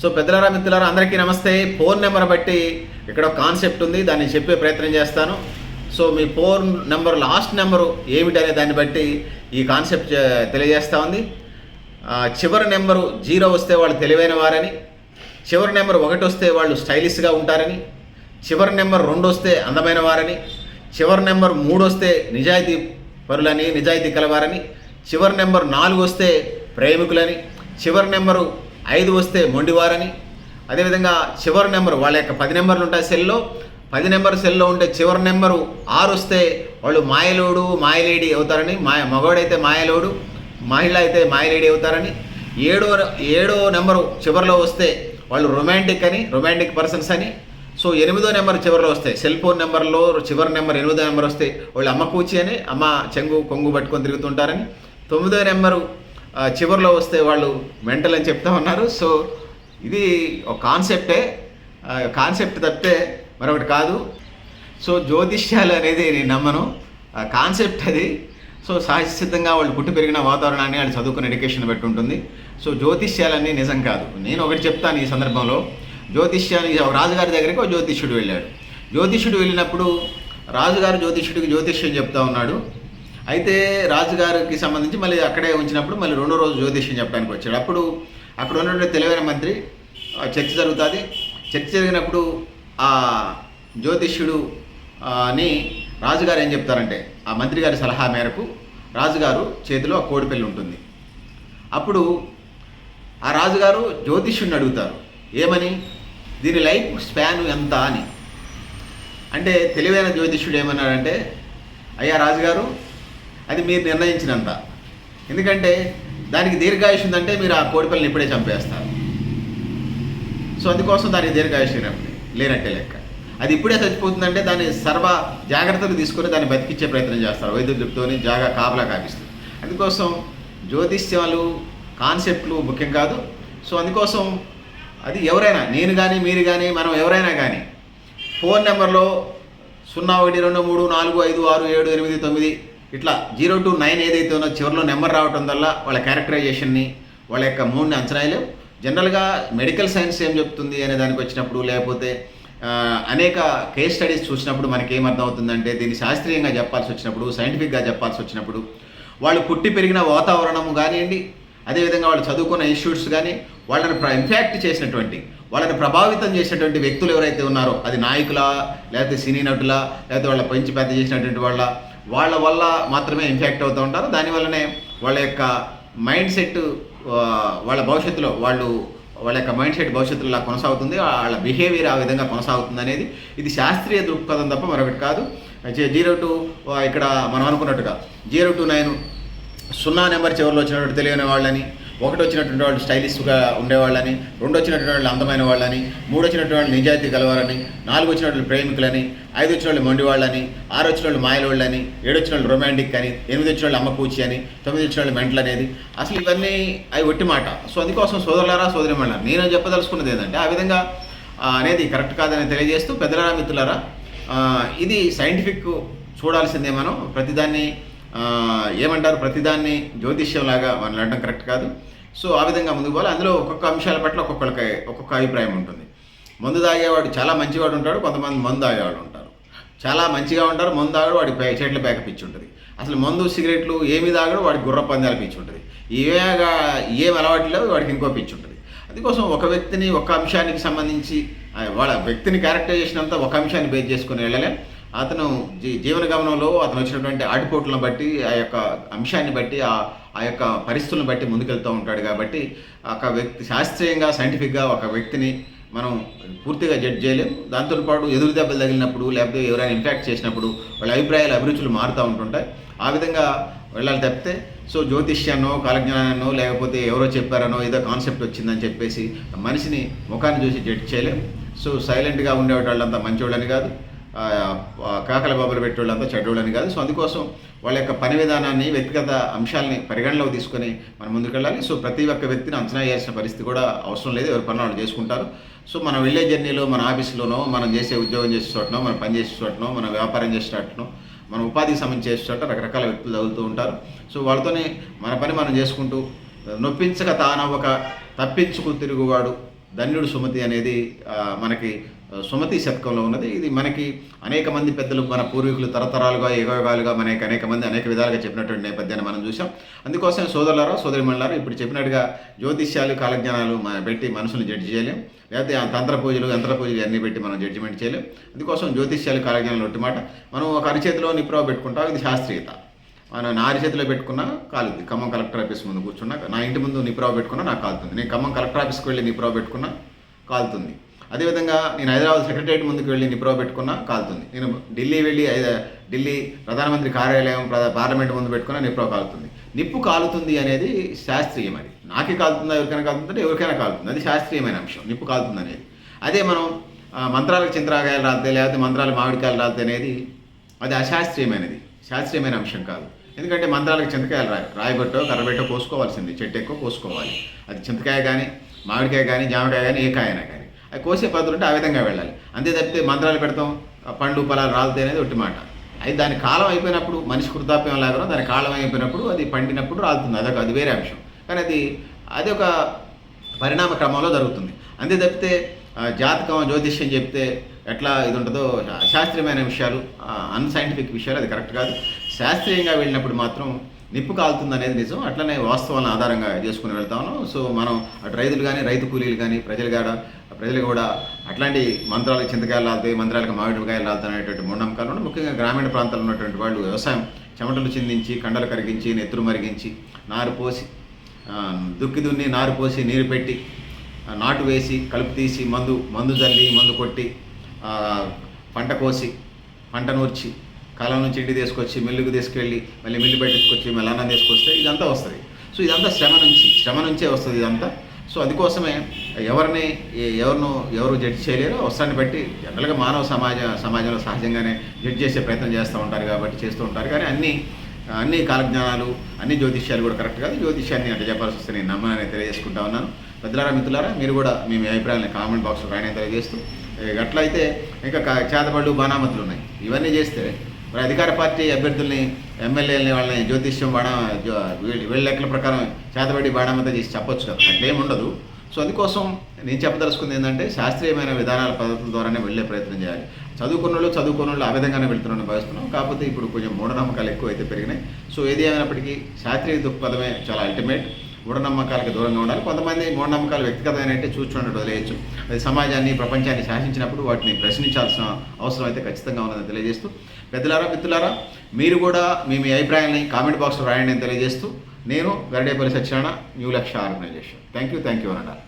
So పెద్దలారా మిత్రులారా అందరికీ నమస్తే. ఫోన్ నెంబర్ బట్టి ఇక్కడ కాన్సెప్ట్ ఉంది దాన్ని చెప్పే ప్రయత్నం చేస్తాను. సో మీ ఫోన్ నెంబర్ లాస్ట్ నెంబరు ఏమిటనే దాన్ని బట్టి ఈ కాన్సెప్ట్ తెలియజేస్తూ తెలియజేస్తా ఉంది. చివరి నెంబరు జీరో వస్తే వాళ్ళు తెలివైన వారని చివరి నెంబర్ ఒకటి వస్తే వాళ్ళు స్టైలిష్గా ఉంటారని చివరి నెంబర్ రెండు వస్తే అందమైన వారని చివరి నెంబర్ మూడు వస్తే నిజాయితీ పరులని నిజాయితీ కలవారని చివరి నెంబర్ నాలుగు వస్తే ప్రేమికులని చివరి నెంబరు ఐదు వస్తే మొండివారని. అదేవిధంగా చివరి నెంబర్ వాళ్ళ యొక్క పది నెంబర్లు ఉంటాయి సెల్లో. పది నెంబర్ సెల్లో ఉండే చివరి నెంబరు ఆరు వస్తే వాళ్ళు మాయలోడు మాయలేడి అవుతారని. మాయ మగవాడైతే మాయలోడు మహిళ అయితే మాయలేడి అవుతారని. ఏడో ఏడో నెంబరు చివరిలో వస్తే వాళ్ళు రొమాంటిక్ అని రొమాంటిక్ పర్సన్స్ అని. సో ఎనిమిదో నెంబర్ చివరిలో వస్తాయి సెల్ ఫోన్ నెంబర్లో చివరి నెంబర్ ఎనిమిదో నెంబర్ వస్తే వాళ్ళు అమ్మ కూచి అని అమ్మ చెంగు కొంగు పట్టుకొని తిరుగుతుంటారని తొమ్మిదో నెంబరు చివరిలో వస్తే వాళ్ళు మెంటల్ అని చెప్తా ఉన్నారు. సో ఇది ఒక కాన్సెప్టే. కాన్సెప్ట్ తప్పితే మరొకటి కాదు. సో జ్యోతిష్యాలు అనేది నేను నమ్మను. కాన్సెప్ట్ అది. సో సహజసిద్ధంగా వాళ్ళు పుట్టి పెరిగిన వాతావరణాన్ని వాళ్ళు చదువుకున్న ఎడ్యుకేషన్ బట్టి ఉంటుంది. సో జ్యోతిష్యాలన్నీ నిజం కాదు. నేను ఒకటి చెప్తాను ఈ సందర్భంలో. జ్యోతిష్యాన్ని ఒక రాజుగారి దగ్గరికి ఒక జ్యోతిష్యుడు వెళ్ళాడు. జ్యోతిష్యుడు వెళ్ళినప్పుడు రాజుగారు జ్యోతిష్యుడికి జ్యోతిష్యం చెప్తా ఉన్నాడు. అయితే రాజుగారికి సంబంధించి మళ్ళీ అక్కడే ఉంచినప్పుడు మళ్ళీ రెండో రోజు జ్యోతిష్యం చెప్పడానికి వచ్చాడు. అప్పుడు అక్కడ ఉన్నటువంటి తెలివైన మంత్రి చర్చ జరుగుతుంది. చర్చ జరిగినప్పుడు ఆ జ్యోతిష్యుడు అని రాజుగారు ఏం చెప్తారంటే ఆ మంత్రి గారి సలహా మేరకు రాజుగారు చేతిలో ఆ కోడిపిల్ల ఉంటుంది. అప్పుడు ఆ రాజుగారు జ్యోతిష్యుడిని అడుగుతారు ఏమని? దీని లైఫ్ స్పాన్ ఎంత అని? అంటే తెలివైన జ్యోతిష్యుడు ఏమన్నాడంటే అయ్యా రాజుగారు అది మీరు నిర్ణయించినంత. ఎందుకంటే దానికి దీర్ఘాయుష్ ఉందంటే మీరు ఆ కోడిపిల్లని ఇప్పుడే చంపేస్తారు. సో అందుకోసం దానికి దీర్ఘాయుష్ లేనట్టే లెక్క. అది ఇప్పుడే చచ్చిపోతుందంటే దాన్ని సర్వ జాగ్రత్తలు తీసుకొని దాన్ని బతికించే ప్రయత్నం చేస్తారు. వైద్యులతోని జాగా కాపలా కాపిస్తారు అందుకోసం జ్యోతిష్యాలు కాన్సెప్ట్లు ముఖ్యం కాదు. సో అందుకోసం అది ఎవరైనా నేను కానీ మీరు కానీ మనం ఎవరైనా కానీ ఫోన్ నెంబర్లో సున్నా ఒకటి రెండు మూడు నాలుగు ఐదు ఆరు ఏడు ఎనిమిది తొమ్మిది ఇట్లా జీరో టు నైన్ ఏదైతే ఉందో చివరిలో నెంబర్ రావటం వల్ల వాళ్ళ క్యారెక్టరైజేషన్ని వాళ్ళ యొక్క మూడ్ని అంచనాయలేవు జనరల్గా మెడికల్ సైన్స్ ఏం చెప్తుంది అనే దానికి వచ్చినప్పుడు లేకపోతే అనేక కేస్ స్టడీస్ చూసినప్పుడు మనకి ఏమర్థం అవుతుందంటే దీన్ని శాస్త్రీయంగా చెప్పాల్సి వచ్చినప్పుడు సైంటిఫిక్గా చెప్పాల్సి వచ్చినప్పుడు వాళ్ళు పుట్టి పెరిగిన వాతావరణము కానివ్వండి అదేవిధంగా వాళ్ళు చదువుకున్న ఇన్స్టిట్యూట్స్ కానీ వాళ్ళని ప్ర ఇంపాక్ట్ చేసినటువంటి వాళ్ళని ప్రభావితం చేసినటువంటి వ్యక్తులు ఎవరైతే ఉన్నారో అది నాయకులా లేకపోతే సినీ నటులా లేకపోతే వాళ్ళ పెంచి పెద్ద చేసినటువంటి వాళ్ళ వాళ్ళ వల్ల మాత్రమే ఇన్ఫెక్ట్ అవుతూ ఉంటారు. దానివల్లనే వాళ్ళ యొక్క మైండ్ సెట్ వాళ్ళ భవిష్యత్తులో వాళ్ళు వాళ్ళ యొక్క మైండ్ సెట్ భవిష్యత్తులో ఇలా కొనసాగుతుంది. వాళ్ళ బిహేవియర్ ఆ విధంగా కొనసాగుతుంది అనేది ఇది శాస్త్రీయ దృక్పథం తప్ప మరొకటి కాదు. జీరో టు ఇక్కడ మనం అనుకున్నట్టుగా జీరో టు నైన్ సున్నా నెంబర్ చివరిలో వచ్చినటువంటి తెలియని వాళ్ళని ఒకటి వచ్చినటువంటి వాళ్ళు స్టైలిష్గా ఉండేవాళ్ళని రెండు వచ్చినటువంటి వాళ్ళు అందమైన వాళ్ళని మూడు వచ్చినటువంటి వాళ్ళు నిజాయితీ గలవారని నాలుగు వచ్చినటువంటి ప్రేమికులని ఐదు వచ్చిన వాళ్ళు మొండివాళ్ళని ఆరు వచ్చిన వాళ్ళు మాయలోళ్ళని ఏడు వచ్చిన వాళ్ళు రొమాంటిక్ అని ఎనిమిది వచ్చిన వాళ్ళు అమ్మకూచి అని తొమ్మిది వచ్చిన వాళ్ళు మెంటల్ అనేది. అసలు ఇవన్నీ అవి ఒట్టి మాట. సో అందుకోసం సోదరులారా సోదరి నేను చెప్పదలుచుకున్నది ఏంటంటే ఆ విధంగా అనేది కరెక్ట్ కాదని తెలియజేస్తూ పెద్దలారా మిత్రులారా ఇది సైంటిఫిక్ చూడాల్సిందే మనం. ప్రతిదాన్ని ఏమంటారు? ప్రతిదాన్ని జ్యోతిష్యంలాగా వాళ్ళు అనడం కరెక్ట్ కాదు. సో ఆ విధంగా ముందుకు పోవాలి. అందులో ఒక్కొక్క అంశాల పట్ల ఒక్కొక్కరికి ఒక్కొక్క అభిప్రాయం ఉంటుంది. మందు తాగేవాడు చాలా మంచివాడు ఉంటాడు కొంతమంది మందు తాగేవాడు ఉంటారు. చాలా మంచిగా ఉంటారు మందు తాగడు వాడి పే చెట్ల బ్యాక పిచ్చి ఉంటుంది. అసలు మందు సిగరెట్లు ఏమి తాగడు వాడికి గుర్ర పందాల పిచ్చి ఉంటుంది. ఏగా ఏం అలవాటు లేవు వాడికి ఇంకో పిచ్చి ఉంటుంది. అందుకోసం ఒక వ్యక్తిని ఒక అంశానికి సంబంధించి వాళ్ళ వ్యక్తిని క్యారెక్టరైజేషన్ అంతా ఒక అంశాన్ని బేస్ చేసుకుని వెళ్ళలేం. అతను జీ జీవన గమనంలో అతను వచ్చినటువంటి ఆటుపోట్లను బట్టి ఆ యొక్క అంశాన్ని బట్టి ఆ ఆ యొక్క పరిస్థితులను బట్టి ముందుకెళ్తూ ఉంటాడు కాబట్టి ఒక వ్యక్తి శాస్త్రీయంగా సైంటిఫిక్గా ఒక వ్యక్తిని మనం పూర్తిగా జడ్జ్ చేయలేం. దాంతోపాటు ఎదురు దెబ్బలు తగిలినప్పుడు లేకపోతే ఎవరైనా ఇంపాక్ట్ చేసినప్పుడు వాళ్ళ అభిప్రాయాలు అభిరుచులు మారుతూ ఉంటుంటాయి. ఆ విధంగా వెళ్ళాలి తప్పితే సో జ్యోతిష్యాన్నో కాలజ్ఞానాన్నో లేకపోతే ఎవరో చెప్పారనో ఏదో కాన్సెప్ట్ వచ్చిందని చెప్పేసి మనిషిని ముఖాన్ని చూసి జడ్జ్ చేయలేం. సో సైలెంట్గా ఉండేవాళ్ళంతా మంచివాళ్ళని కాదు. కాకల బాబులు పెట్టేవాళ్ళంతా చెడ్డోళ్ళని కాదు. సో అందుకోసం వాళ్ళ యొక్క పని విధానాన్ని వ్యక్తిగత అంశాలని పరిగణలోకి తీసుకొని మనం ముందుకెళ్ళాలి. సో ప్రతి ఒక్క వ్యక్తిని అంచనా చేయాల్సిన పరిస్థితి కూడా అవసరం లేదు. ఎవరి పనులు వాళ్ళు చేసుకుంటారు. సో మనం వెళ్ళే జర్నీలో మన ఆఫీస్లోనో మనం చేసే ఉద్యోగం చేసే చోటనో మనం పని చేసే చోటనో మనం వ్యాపారం చేసే చోటనో మన ఉపాధికి సంబంధించి చేసే చోట రకరకాల వ్యక్తులు తగులుతూ ఉంటారు. సో వాళ్ళతోనే మన పని మనం చేసుకుంటూ నొప్పించక తానవ్వక తప్పించుకు తిరుగువాడు ధన్యుడు సుమతి అనేది మనకి సుమతి శతకంలో ఉన్నది. ఇది మనకి అనేక మంది పెద్దలు మన పూర్వీకులు తరతరాలుగా యుగాలుగా మనకి అనేక మంది అనేక విధాలుగా చెప్పినటువంటి నేపథ్యాన్ని మనం చూసాం అందుకోసం సోదరులారా సోదరి ఇప్పుడు చెప్పినట్టుగా జ్యోతిష్యాలు కాలజ్ఞానాలు మన పెట్టి మనసుని జడ్జి చేయలేం. లేకపోతే ఆ తంత్ర పూజలు యంత్ర పూజలు అన్నీ పెట్టి మనం జడ్జిమెంట్ చేయలేం. అందుకోసం జ్యోతిష్యాలు కాలజ్ఞానాలు ఒట్టి మాట. మనం ఒక అరిచేతిలో నిప్రవ పెట్టుకుంటాం. ఇది శాస్త్రీయత. మనం నారి చేతిలో పెట్టుకున్నా కాలుద్ది ఖమ్మం కలెక్టర్ ఆఫీస్ ముందు కూర్చున్నా. నా ఇంటి ముందు నిప్రవ పెట్టుకున్నా నాకు కాలుతుంది నేను ఖమ్మం కలెక్టర్ ఆఫీస్కి వెళ్ళి నిప్రవ పెట్టుకున్నా కాలుతుంది అదేవిధంగా నేను హైదరాబాద్ సెక్రటరియట్ ముందుకు వెళ్ళి నిప్రవ పెట్టుకున్నా కాలుతుంది నేను ఢిల్లీ వెళ్ళి ఢిల్లీ ప్రధానమంత్రి కార్యాలయం పార్లమెంట్ ముందు పెట్టుకున్నా నిప్రవ కాలుతుంది నిప్పు కాలుతుంది అనేది శాస్త్రీయం అది. నాకే కాలుతుందా ఎవరికైనా కాలుతుందంటే ఎవరికైనా కాలుతుంది అది శాస్త్రీయమైన అంశం నిప్పు కాలుతుంది అనేది. అదే మనం మంత్రాలకు చింతరాకాయలు రాలితే లేకపోతే మంత్రాలు మామిడికాయలు రాలితే అనేది అది అశాస్త్రీయమైనది. శాస్త్రీయమైన అంశం కాదు. ఎందుకంటే మంత్రాలకు చింతకాయలు రాయి రాయబెట్టో కర్రబెట్టో కోసుకోవాల్సింది. చెట్టు ఎక్కువ కోసుకోవాలి. అది చింతకాయ కానీ మామిడికాయ కానీ జామకాయ కానీ ఏ కాయనా కానీ అది కోసే పద్ధతులు ఉంటే ఆ విధంగా వెళ్ళాలి. అంతే తప్పితే మంత్రాలు పెడతాం పండ్లు పొలాలు రాలితే అనేది ఒట్టి మాట. అది దాని కాలం అయిపోయినప్పుడు మనిషి కృతాప్యం లాగా దాని కాలం అయిపోయినప్పుడు అది పండినప్పుడు రాలుతుంది. అదొక అది వేరే అంశం. కానీ అది అది ఒక పరిణామ క్రమంలో జరుగుతుంది. అంతే తప్పితే జాతకం జ్యోతిష్యం చెప్తే ఎట్లా ఇది ఉంటుందో శాస్త్రీయమైన విషయాలు అన్సైంటిఫిక్ విషయాలు అది కరెక్ట్ కాదు. శాస్త్రీయంగా వెళ్ళినప్పుడు మాత్రం నిప్పు కాలుతుంది అనేది నిజం. అట్లనే వాస్తవాలను ఆధారంగా చేసుకుని వెళ్తాను సో మనం అటు రైతులు కానీ రైతు కూలీలు కానీ ప్రజలు కూడా ప్రజలు కూడా అట్లాంటి మంత్రాలకు చింతకాయలు లాగుతాయి మంత్రాలకు మామిడికాయలు రాలుతాయి అనేటువంటి మూఢనమ్మకాలు ముఖ్యంగా గ్రామీణ ప్రాంతాల్లో ఉన్నటువంటి వాళ్ళు వ్యవసాయం చెమటలు చిందించి కండలు కరిగించి నెత్తురు మరిగించి నారు పోసి దుక్కి దున్ని నారు పోసి నీరు పెట్టి నాటు వేసి కలుపు తీసి మందు మందు చల్లి మందు కొట్టి పంట కోసి పంట నూర్చి కాలం నుంచి ఇంటికి తీసుకొచ్చి మిల్లుకు తీసుకెళ్ళి మళ్ళీ మిల్లు పెట్టుకొచ్చి మళ్ళీ అన్నం తీసుకొస్తే ఇదంతా వస్తుంది. సో ఇదంతా శ్రమ నుంచి శ్రమ నుంచే వస్తుంది ఇదంతా. సో అందుకోసమే ఎవరిని ఏ- ఎవరిను ఎవరు జడ్జి చేయలేరు అవసరాన్ని బట్టి జనరల్గా మానవ సమాజ సమాజంలో సహజంగానే జడ్జి చేసే ప్రయత్నం చేస్తూ ఉంటారు కాబట్టి చేస్తూ ఉంటారు. కానీ అన్ని అన్ని కాలజ్ఞానాలు అన్ని జ్యోతిష్యాలు కూడా కరెక్ట్ కాదు. జ్యోతిష్యాన్ని అంటే చెప్పాల్సి వస్తే నేను నమ్మనని తెలియజేసుకుంటా ఉన్నాను. పెద్దలారా మిత్రులారా మీరు కూడా మీ అభిప్రాయాలను కామెంట్ బాక్స్లో రాయని తెలియజేస్తూ అట్లయితే ఇంకా కా- బాణామతులు ఉన్నాయి. ఇవన్నీ చేస్తే మరి అధికార పార్టీ అభ్యర్థుల్ని ఎమ్మెల్యేలని వాళ్ళని జ్యోతిష్యం బాణ వీళ్ళ లెక్కల ప్రకారం చేతబడి బాణామత చేసి చెప్పొచ్చు కదా. అట్లేం ఉండదు సో అందుకోసం నేను చెప్పదలుచుకుంది ఏంటంటే శాస్త్రీయమైన విధానాల పద్ధతుల ద్వారానే వెళ్ళే ప్రయత్నం చేయాలి. చదువుకున్న వాళ్ళు చదువుకున్న వాళ్ళు ఆ విధంగానే వెళ్తున్నారని భావిస్తున్నాం. కాకపోతే ఇప్పుడు కొంచెం మూఢనమ్మకాలు ఎక్కువ అయితే పెరిగినాయి. సో ఏది ఏమైనప్పటికీ శాస్త్రీయ దృక్పథమే చాలా అల్టిమేట్ మూఢనమ్మకాలకు దూరంగా ఉండాలి. కొంతమంది మూఢనమ్మకాలు వ్యక్తిగతమైనట్టే చూచుకున్నట్టు వదిలేయచ్చు. అది సమాజాన్ని ప్రపంచాన్ని శాసించినప్పుడు వాటిని ప్రశ్నించాల్సిన అవసరం అయితే ఖచ్చితంగా ఉన్నదని తెలియజేస్తూ పెద్దలారా మిత్రులారా మీరు కూడా మీ మీ అభిప్రాయాన్ని కామెంట్ బాక్స్లో రాయండి అని తెలియజేస్తూ నేను Garadepalli Satyanarayana new Lakshya organisation. Thank you thank you అన్నారు